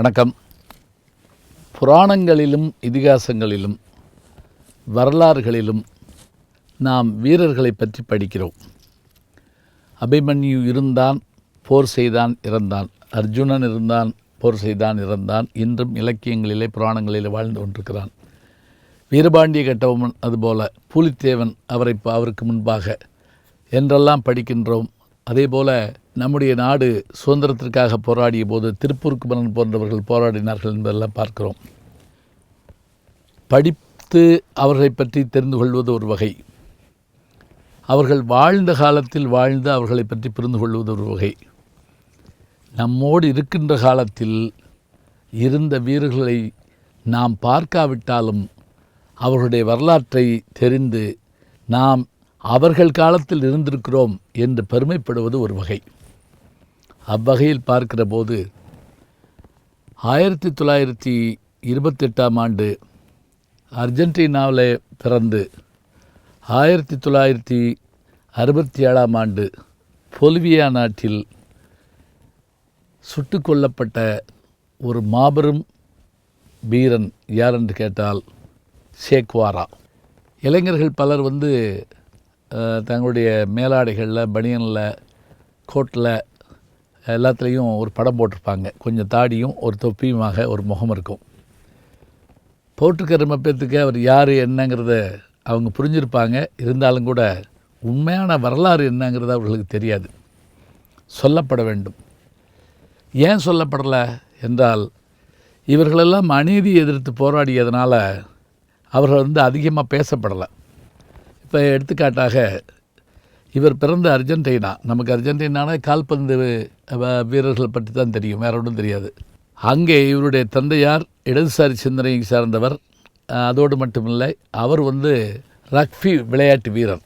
வணக்கம். புராணங்களிலும் இதிகாசங்களிலும் வரலாறுகளிலும் நாம் வீரர்களை பற்றி படிக்கிறோம். அபிமன்யு இருந்தான் போர் செய்தான் இறந்தான். அர்ஜுனன் இருந்தான் போர் செய்தான் இறந்தான். இன்றும் இலக்கியங்களிலே புராணங்களிலே வாழ்ந்து கொண்டிருக்கிறான். வீரபாண்டிய கட்டபொம்மன் அதுபோல பூலித்தேவன் அவரை அவருக்கு முன்பாக என்றெல்லாம் படிக்கின்றோம். அதே போல் நம்முடைய நாடு சுதந்திரத்திற்காக போராடிய போது திருப்பூர் குமரன் போன்றவர்கள் போராடினார்கள் என்பதெல்லாம் பார்க்கிறோம். படித்து அவர்களை பற்றி தெரிந்து கொள்வது ஒரு வகை. அவர்கள் வாழ்ந்த காலத்தில் வாழ்ந்து அவர்களை பற்றி புரிந்து கொள்வது ஒரு வகை. நம்மோடு இருக்கின்ற காலத்தில் இருந்த வீரர்களை நாம் பார்க்காவிட்டாலும் அவர்களுடைய வரலாற்றை தெரிந்து நாம் அவர்கள் காலத்தில் இருந்திருக்கிறோம் என்று பெருமைப்படுவது ஒரு வகை. அவ்வகையில் பார்க்கிற போது ஆயிரத்தி தொள்ளாயிரத்தி இருபத்தெட்டாம் ஆண்டு அர்ஜென்டினாவில் பிறந்து ஆயிரத்தி தொள்ளாயிரத்தி அறுபத்தி ஏழாம் ஆண்டு பொலிவியா நாட்டில் சுட்டு கொல்லப்பட்ட ஒரு மாபெரும் வீரன் யார் என்று கேட்டால் ஷேக்வாரா இளைஞர்கள் பலர் வந்து தங்களுடைய மேலாடைகளில் பனியனில் கோட்டில் எல்லாத்துலேயும் ஒரு படம் போட்டிருப்பாங்க. கொஞ்சம் தாடியும் ஒரு தொப்பியுமாக ஒரு முகம் இருக்கும். போட்டிருக்கிற ரொம்ப பேர்த்துக்கு அவர் யார் என்னங்கிறத அவங்க புரிஞ்சிருப்பாங்க. இருந்தாலும் கூட உண்மையான வரலாறு என்னங்கிறது அவர்களுக்கு தெரியாது. சொல்லப்பட வேண்டும். ஏன் சொல்லப்படலை என்றால் இவர்களெல்லாம் அநீதி எதிர்த்து போராடியதுனால அவர்கள் வந்து அதிகமாக பேசப்படலை. இப்போ எடுத்துக்காட்டாக இவர் பிறந்த அர்ஜென்டினா. நமக்கு அர்ஜென்டினான கால்பந்து வ- வீரர்கள் பற்றி தான் தெரியும். வேற ஒன்றும் தெரியாது. அங்கே இவருடைய தந்தையார் இடதுசாரி சிந்தனையை சார்ந்தவர். அதோடு மட்டுமில்லை அவர் வந்து ரக்ஃபி விளையாட்டு வீரர்.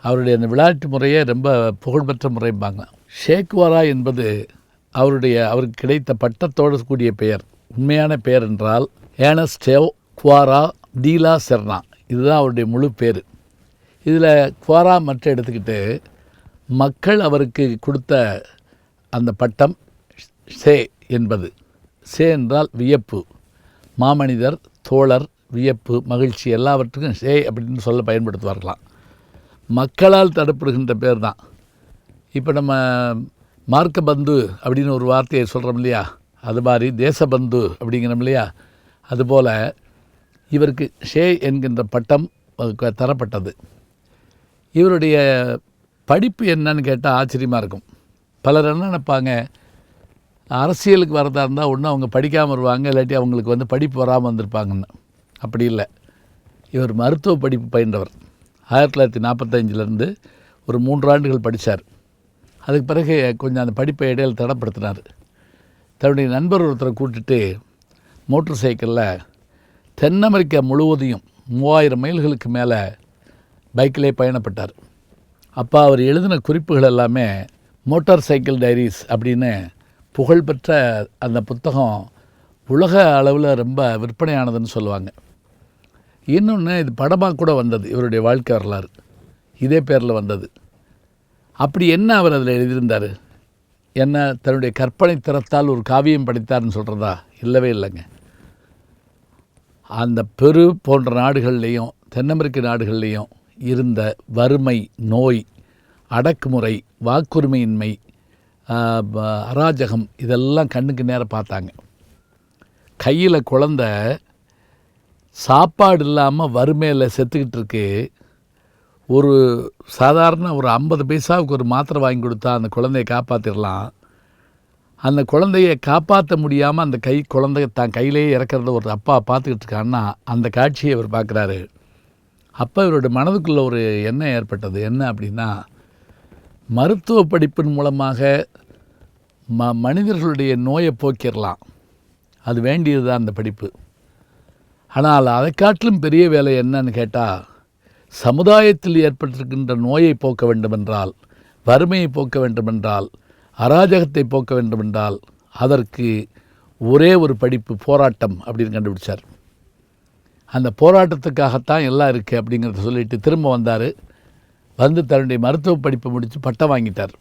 அவருடைய அந்த விளையாட்டு முறையே ரொம்ப புகழ்பெற்ற முறைம்பாங்க. ஷேக்வாரா என்பது அவருடைய அவருக்கு கிடைத்த பட்டத்தோடு கூடிய பெயர். உண்மையான பெயர் என்றால் ஏனஸ்டேவ் குவாரா டீலா செர்னா. இதுதான் அவருடைய முழு பேர். இதில் குவாரா மற்ற எடுத்துக்கிட்டு மக்கள் அவருக்கு கொடுத்த அந்த பட்டம் சே என்பது. சே என்றால் வியப்பு. மாமனிதர் தோழர் வியப்பு மகிழ்ச்சி எல்லாவற்றுக்கும் சே அப்படின்னு சொல்ல பயன்படுத்துவார்களாம். மக்களால் தடுப்படுகின்ற பேர் தான். இப்போ நம்ம மார்க்க பந்து அப்படின்னு ஒரு வார்த்தையை சொல்கிறோம் இல்லையா? அது மாதிரி தேசபந்து அப்படிங்கிறோம் இல்லையா? அதுபோல் இவருக்கு ஷே என்கின்ற பட்டம் தரப்பட்டது. இவருடைய படிப்பு என்னன்னு கேட்டால் ஆச்சரியமாக இருக்கும். பலர் என்ன நினைப்பாங்க? அரசியலுக்கு வரதா இருந்தால் ஒன்று அவங்க படிக்காமல் வருவாங்க இல்லாட்டி அவங்களுக்கு வந்து படிப்பு வராமல் வந்திருப்பாங்கன்னு. அப்படி இல்லை. இவர் மருத்துவ படிப்பு பயின்றவர். ஆயிரத்தி தொள்ளாயிரத்தி நாற்பத்தஞ்சிலேருந்து ஒரு மூன்று ஆண்டுகள் படித்தார் அதுக்கு பிறகு கொஞ்சம் அந்த படிப்பை இடையில் தடப்படுத்தினார். தன்னுடைய நண்பர் ஒருத்தரை கூட்டிட்டு மோட்டர் சைக்கிளில் தென் அமெரிக்கா முழுவதையும் மூவாயிரம் மைல்களுக்கு மேலே பைக்கிலே பயணப்பட்டார். அப்போ அவர் எழுதின குறிப்புகள் எல்லாமே மோட்டார் சைக்கிள் டைரிஸ் அப்படின்னு புகழ்பெற்ற அந்த புத்தகம் உலக அளவில் ரொம்ப விற்பனையானதுன்னு சொல்லுவாங்க. இன்னொன்று இது படமாக கூட வந்தது இவருடைய வாழ்க்கை வரலாறு. இதே பேரில் வந்தது. அப்படி என்ன அவர் அதில் எழுதியிருந்தார்? என்ன தன்னுடைய கற்பனை திறத்தால் ஒரு காவியம் படைத்தார்னு சொல்கிறதா இல்லவே இல்லைங்க. அந்த பெரு போன்ற நாடுகள்லேயும் தென் அமெரிக்க நாடுகள்லேயும் இருந்த வறுமை நோய் அடக்குமுறை வாக்குரிமையின்மை அராஜகம் இதெல்லாம் கண்ணுக்கு நேரம் பார்த்தாங்க. கையில் குழந்த சாப்பாடு இல்லாமல் வறுமையில் செத்துக்கிட்டு இருக்கு. ஒரு சாதாரண ஒரு ஐம்பது பைசாவுக்கு ஒரு மாத்திரை வாங்கி கொடுத்தா அந்த குழந்தையை காப்பாற்றிடலாம் அந்த குழந்தையை காப்பாற்ற முடியாமல் அந்த கை குழந்தை தான் கையிலேயே இறக்கிறத ஒரு அப்பா பார்த்துக்கிட்டு இருக்கான்னா அந்த காட்சியை அவர் பார்க்குறாரு. அப்போ இவருடைய மனதுக்குள்ளே ஒரு எண்ணம் ஏற்பட்டது. என்ன அப்படின்னா மருத்துவ படிப்பின் மூலமாக ம மனிதர்களுடைய நோயை போக்கிடலாம் அது வேண்டியது தான் அந்த படிப்பு. ஆனால் அதை காட்டிலும் பெரிய வேலை என்னன்னு கேட்டால் சமுதாயத்தில் ஏற்பட்டிருக்கின்ற நோயை போக்க வேண்டுமென்றால் வறுமையை போக்க வேண்டுமென்றால் அராஜகத்தை போக்க வேண்டுமென்றால் அதற்கு ஒரே ஒரு படிப்பு போராட்டம் அப்படின்னு கண்டுபிடிச்சார். அந்த போராட்டத்துக்காகத்தான் எல்லாம் இருக்குது அப்படிங்கிறத சொல்லிட்டு திரும்ப வந்தார். வந்து தன்னுடைய மருத்துவ படிப்பை முடித்து பட்டம் வாங்கிட்டார்.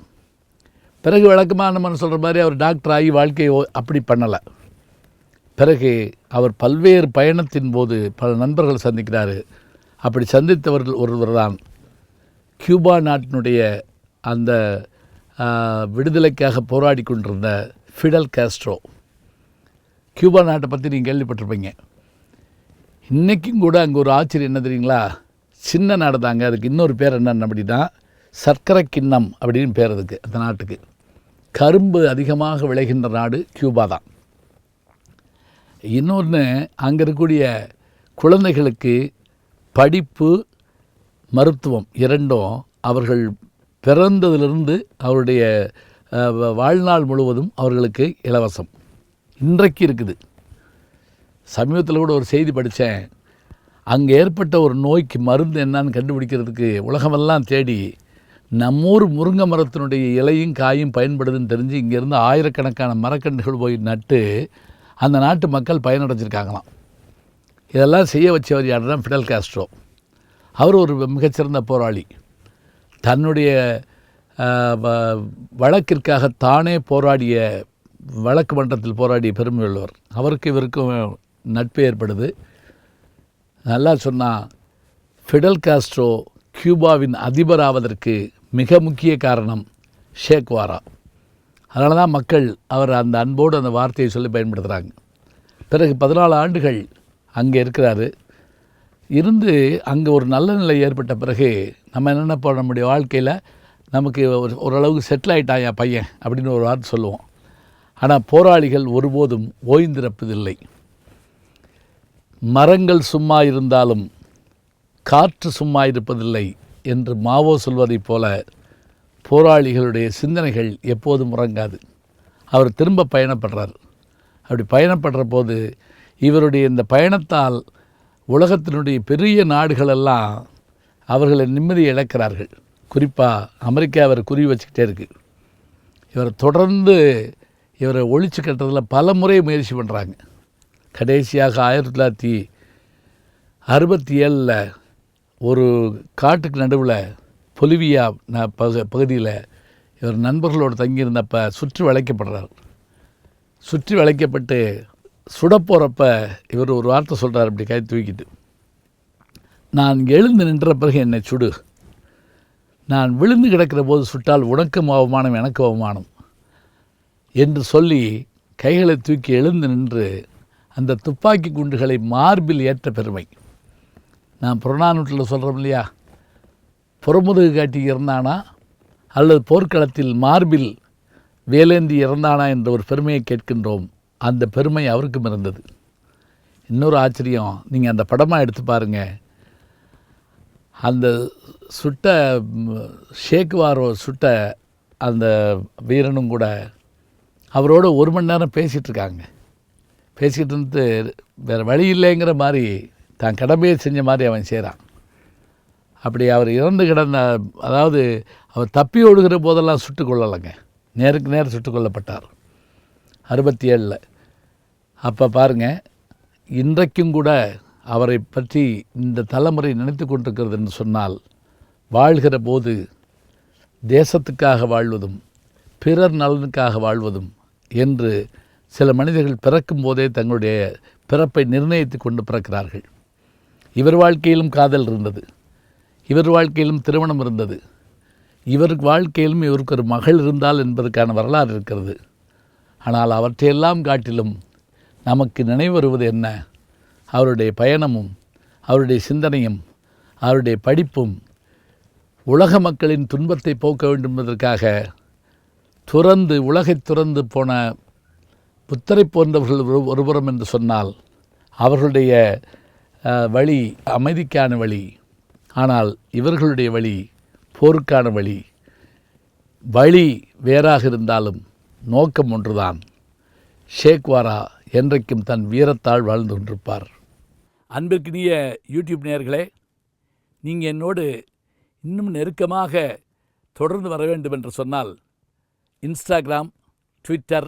பிறகு விளக்கமாக நம்ம சொல்கிற மாதிரி அவர் டாக்டர் ஆகி வாழ்க்கையை ஓ- அப்படி பண்ணலை. பிறகு அவர் பல்வேறு பயணத்தின் போது பல நண்பர்கள் சந்திக்கிறார். அப்படி சந்தித்தவர்கள் ஒருவர் தான் கியூபா நாட்டினுடைய அந்த விடுதலைக்காக போராடி கொண்டிருந்த ஃபிடல் காஸ்ட்ரோ. கியூபா நாட்டை பற்றி நீங்கள் கேள்விப்பட்டிருப்பீங்க. இன்றைக்கும் கூட அங்கே ஒரு ஆச்சரியம் என்ன தெரியுங்களா? சின்ன நாடு தாங்க. அதுக்கு இன்னொரு பேர் என்னென்ன அப்படின்னா சர்க்கரை கிண்ணம் அப்படின்னு பேர் அதுக்கு அந்த நாட்டுக்கு. கரும்பு அதிகமாக விளைகின்ற நாடு கியூபா தான். இன்னொன்று அங்கே இருக்கக்கூடிய குழந்தைகளுக்கு படிப்பு மருத்துவம் இரண்டும் அவர்கள் பிறந்ததிலிருந்து அவருடைய வாழ்நாள் முழுவதும் அவர்களுக்கு இலவசம். இன்றைக்கு இருக்குது. சமீபத்தில் கூட ஒரு செய்தி படித்தேன் அங்கே ஏற்பட்ட ஒரு நோய்க்கு மருந்து என்னன்னு கண்டுபிடிக்கிறதுக்கு உலகமெல்லாம் தேடி நம்மூர் முருங்கை மரத்தினுடைய இலையும் காயும் பயன்படுதுன்னு தெரிஞ்சு இங்கேருந்து ஆயிரக்கணக்கான மரக்கன்றுகள் போய் நட்டு அந்த நாட்டு மக்கள் பயனடைஞ்சிருக்காங்களாம். இதெல்லாம் செய்ய வச்சவர் யாருன்னா ஃபிடல் காஸ்ட்ரோ. அவர் ஒரு மிகச்சிறந்த போராளி. தன்னுடைய வ- வழக்கிற்காக தானே போராடிய வழக்கு மன்றத்தில் போராடிய பெருமை உள்ளவர் அவருக்கு இவருக்கும் நட்பு ஏற்படுது. நல்லா சொன்னால் ஃபிடல் காஸ்ட்ரோ கியூபாவின் அதிபராவதற்கு மிக முக்கிய காரணம் ஷேக்வாரா அதனால தான் மக்கள் அவர் அந்த அன்போடு அந்த வார்த்தையை சொல்லி பயன்படுத்துகிறாங்க பிறகு பதினாலு ஆண்டுகள் அங்கே இருக்கிறாரு. இருந்து அங்கே ஒரு நல்ல நிலை ஏற்பட்ட பிறகு நம்ம என்னென்ன பண்ண நம்முடைய வாழ்க்கையில் நமக்கு ஒரு ஓரளவுக்கு செட்டில் ஆகிட்டான் என் பையன்? அப்படின்னு ஒரு வார்த்தை சொல்லுவோம். ஆனால் போராளிகள் ஒருபோதும் ஓய்ந்திருப்பதில்லை. மரங்கள் சும்மா இருந்தாலும் காற்று சும்மா இருப்பதில்லை என்று மாவோ சொல்வதைப் போல போராளிகளுடைய சிந்தனைகள் எப்போதும் உறங்காது. அவர் திரும்ப பயணப்படுறார். அப்படி பயணப்படுற போது இவருடைய இந்த பயணத்தால் உலகத்தினுடைய பெரிய நாடுகளெல்லாம் அவர்களை நிம்மதியை இழக்கிறார்கள். குறிப்பாக அமெரிக்கா அவர் குறி வச்சுக்கிட்டே இருக்குது இவரை தொடர்ந்து இவரை ஒழிச்சு கட்டுறதில் பல முறை முயற்சி பண்ணுறாங்க கடைசியாக ஆயிரத்தி தொள்ளாயிரத்தி அறுபத்தி ஏழில் ஒரு காட்டுக்கு நடுவில் பொலிவியா நான் பகு பகுதியில் இவர் நண்பர்களோடு தங்கியிருந்தப்ப சுற்றி வளைக்கப்படுறார். சுற்றி வளைக்கப்பட்டு சுடப் போகிறப்ப இவர் ஒரு வார்த்தை சொல்கிறார் அப்படி கை தூக்கிட்டு. நான் எழுந்து நின்ற பிறகு என்னை சுடு. நான் விழுந்து கிடக்கிற போது சுட்டால் உனக்கும் அவமானம் எனக்கு அவமானம் என்று சொல்லி கைகளை தூக்கி எழுந்து நின்று அந்த துப்பாக்கி குண்டுகளை மார்பில் ஏற்ற பெருமை. நான் புறநானூற்றில் சொல்கிறோம் இல்லையா? புறமுதுகு காட்டி இறந்தானா? அல்லது போர்க்களத்தில் மார்பில் வேலேந்தி இறந்தானா என்ற ஒரு பெருமையை கேட்கின்றோம். அந்த பெருமை அவருக்கும் இருந்தது. இன்னொரு ஆச்சரியம் நீங்கள் அந்த படமாக எடுத்து பாருங்கள் அந்த சுட்ட ஷேக்குவாரோ சுட்ட அந்த வீரனும் கூட அவரோட ஒரு மணி நேரம் பேசிகிட்ருக்காங்க பேசிக்கிட்டு இருந்து வேறு வழி இல்லைங்கிற மாதிரி தான் கடமையை செஞ்ச மாதிரி அவன் செய்கிறான். அப்படி அவர் இறந்து கிடந்த அதாவது அவர் தப்பி ஓடுகிற போதெல்லாம் சுட்டு கொள்ளலைங்க. நேருக்கு நேர் சுட்டு கொல்லப்பட்டார். அறுபத்தி ஏழில் அப்போ பாருங்கள் இன்றைக்கும் கூட அவரை பற்றி இந்த தலைமுறை நினைத்து கொண்டிருக்கிறது என்று சொன்னால் வாழ்கிற போது தேசத்துக்காக வாழ்வதும் பிறர் நலனுக்காக வாழ்வதும் என்று சில மனிதர்கள் பிறக்கும் போதே தங்களுடைய பிறப்பை நிர்ணயித்து கொண்டு பிறக்கிறார்கள். இவர் வாழ்க்கையிலும் காதல் இருந்தது. இவர் வாழ்க்கையிலும் திருமணம் இருந்தது. இவர் வாழ்க்கையிலும் இவருக்கு ஒரு மகள் இருந்தால் என்பதற்கான வரலாறு இருக்கிறது. ஆனால் அவற்றையெல்லாம் காட்டிலும் நமக்கு நினைவு வருவது என்ன? அவருடைய பயணமும் அவருடைய சிந்தனையும் அவருடைய படிப்பும் உலக மக்களின் துன்பத்தை போக்க வேண்டும் என்பதற்காக துறந்து உலகைத் துறந்து போன புத்தரை போன்றவர்கள் ஒரு- ஒருபுறம் என்று சொன்னால் அவர்களுடைய வழி அமைதிக்கான வழி ஆனால் இவர்களுடைய வழி போருக்கான வழி வழி வேறாக இருந்தாலும் நோக்கம் ஒன்றுதான். ஷேக்வாரா என்றைக்கும் தன் வீரத்தால் வாழ்ந்து கொண்டிருப்பார். அன்பிற்கினிய யூடியூப் நேயர்களே நீங்கள் என்னோடு இன்னும் நெருக்கமாக தொடர்ந்து வர வேண்டும் என்று சொன்னால் இன்ஸ்டாகிராம் ட்விட்டர்